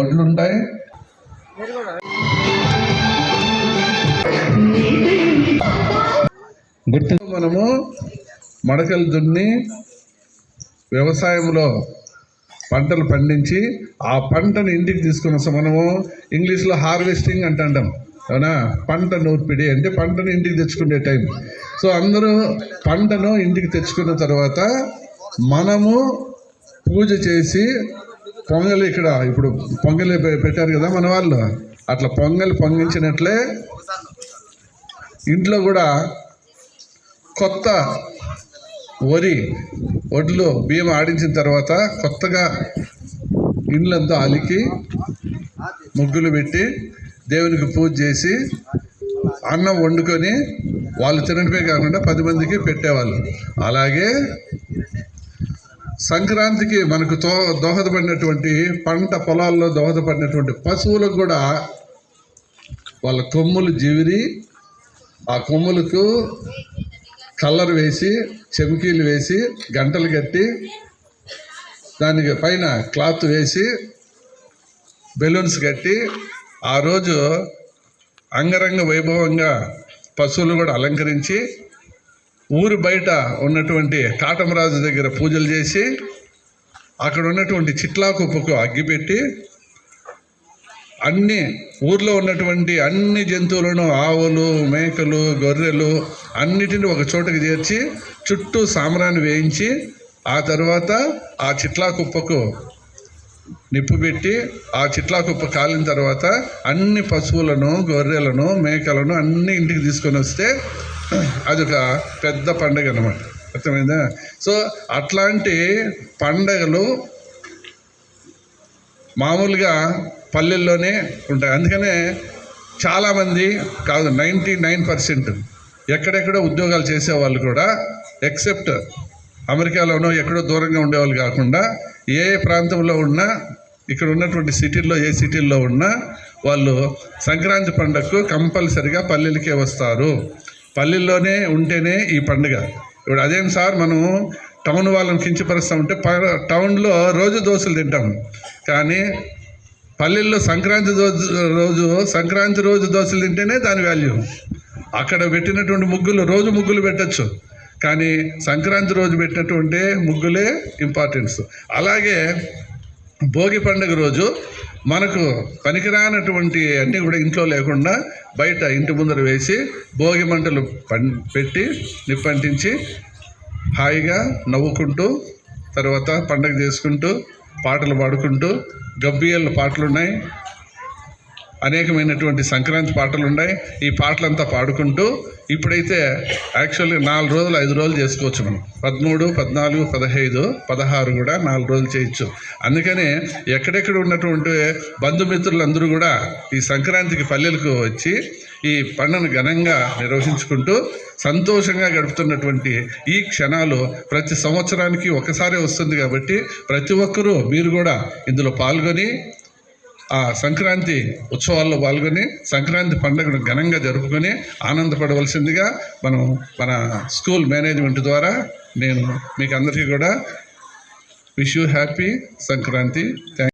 వడ్లు ఉంటాయి. గుర్తు మనము మడకలు దున్ని వ్యవసాయంలో పంటలు పండించి ఆ పంటను ఇంటికి తీసుకున్న మనము ఇంగ్లీష్లో హార్వెస్టింగ్ అంటాం అవునా? పంట నూర్పిడి అంటే పంటను ఇంటికి తెచ్చుకునే టైం. సో అందరూ పంటను ఇంటికి తెచ్చుకున్న తర్వాత మనము పూజ చేసి పొంగలి ఇక్కడ ఇప్పుడు పొంగలి పెట్టారు కదా మన వాళ్ళు. అట్లా పొంగలి పొంగించినట్లే ఇంట్లో కూడా కొత్త వరి వడ్లు బియ్యం ఆడించిన తర్వాత కొత్తగా ఇండ్లంతా అలికి ముగ్గులు పెట్టి దేవునికి పూజ చేసి అన్నం వండుకొని వాళ్ళు తినడమే కాకుండా పది మందికి పెట్టేవాళ్ళు. అలాగే సంక్రాంతికి మనకు తో దోహదపడినటువంటి పంట పొలాల్లో దోహదపడినటువంటి పశువులకు కూడా వాళ్ళ కొమ్ములు జీవిరి ఆ కొమ్ములకు కలర్ వేసి చెమికీలు వేసి గంటలు కట్టి దానికి పైన క్లాత్ వేసి బెలూన్స్ కట్టి ఆ రోజు అంగరంగ వైభవంగా పశువులు కూడా అలంకరించి ఊరు బయట ఉన్నటువంటి కాటమరాజు దగ్గర పూజలు చేసి అక్కడ ఉన్నటువంటి చిట్లాకుప్పకు అగ్గిపెట్టి అన్ని ఊర్లో ఉన్నటువంటి అన్ని జంతువులను ఆవులు మేకలు గొర్రెలు అన్నిటిని ఒక చోటకి చేర్చి చుట్టూ సామరాన్ని వేయించి ఆ తర్వాత ఆ చిట్లా కుప్పకు నిప్పు పెట్టి ఆ చిట్లా కుప్ప కాలిన తర్వాత అన్ని పశువులను గొర్రెలను మేకలను అన్ని ఇంటికి తీసుకొని వస్తే అదొక పెద్ద పండగ అనమాట అర్థమైందా? సో అట్లాంటి పండగలు మామూలుగా పల్లెల్లోనే ఉంటాయి. అందుకనే చాలామంది కాదు నైంటీ నైన్ పర్సెంట్ ఎక్కడెక్కడో ఉద్యోగాలు చేసేవాళ్ళు కూడా ఎక్సెప్ట్ అమెరికాలోనో ఎక్కడో దూరంగా ఉండేవాళ్ళు కాకుండా ఏ ప్రాంతంలో ఉన్నా ఇక్కడ ఉన్నటువంటి సిటీల్లో ఏ సిటీల్లో ఉన్నా వాళ్ళు సంక్రాంతి పండగకు కంపల్సరిగా పల్లెలకే వస్తారు. పల్లెల్లోనే ఉంటేనే ఈ పండుగ. ఇప్పుడు అదేం సార్ మనం టౌన్ వాళ్ళని కించపరుస్తామంటే ప- టౌన్లో రోజు దోశలు తింటాం. కానీ పల్లెల్లో సంక్రాంతి రోజు సంక్రాంతి రోజు దోశలు తింటేనే దాని వాల్యూ. అక్కడ పెట్టినటువంటి ముగ్గులు రోజు ముగ్గులు పెట్టచ్చు. కానీ సంక్రాంతి రోజు పెట్టినటువంటి ముగ్గులే ఇంపార్టెన్స్. అలాగే భోగి పండుగ రోజు మనకు పనికిరానటువంటి అన్నీ కూడా ఇంట్లో లేకుండా బయట ఇంటి ముందర వేసి భోగి మంటలు పం పెట్టి నిప్పంటించి హాయిగా నవ్వుకుంటూ తర్వాత పండగ చేసుకుంటూ పాటలు పాడుకుంటూ గబ్బియల్ పాటలు ఉన్నాయి అనేకమైనటువంటి సంక్రాంతి పాటలు ఉన్నాయి. ఈ పాటలంతా పాడుకుంటూ ఇప్పుడైతే యాక్చువల్గా నాలుగు రోజులు ఐదు రోజులు చేసుకోవచ్చు మనం. పదమూడు పద్నాలుగు పదహైదు పదహారు కూడా నాలుగు రోజులు చేయొచ్చు. అందుకనే ఎక్కడెక్కడ ఉన్నటువంటి బంధుమిత్రులందరూ కూడా ఈ సంక్రాంతికి పల్లెలకు వచ్చి ఈ పండుగను ఘనంగా నిర్వహించుకుంటూ సంతోషంగా గడుపుతున్నటువంటి ఈ క్షణాలు ప్రతి సంవత్సరానికి ఒకసారి వస్తుంది కాబట్టి ప్రతి ఒక్కరూ మీరు కూడా ఇందులో పాల్గొని ఆ సంక్రాంతి ఉత్సవాల్లో పాల్గొని సంక్రాంతి పండుగను ఘనంగా జరుపుకొని ఆనందపడవలసిందిగా మనం మన స్కూల్ మేనేజ్మెంట్ ద్వారా నేను మీకు అందరికీ కూడా wish you happy Sankranti. Thank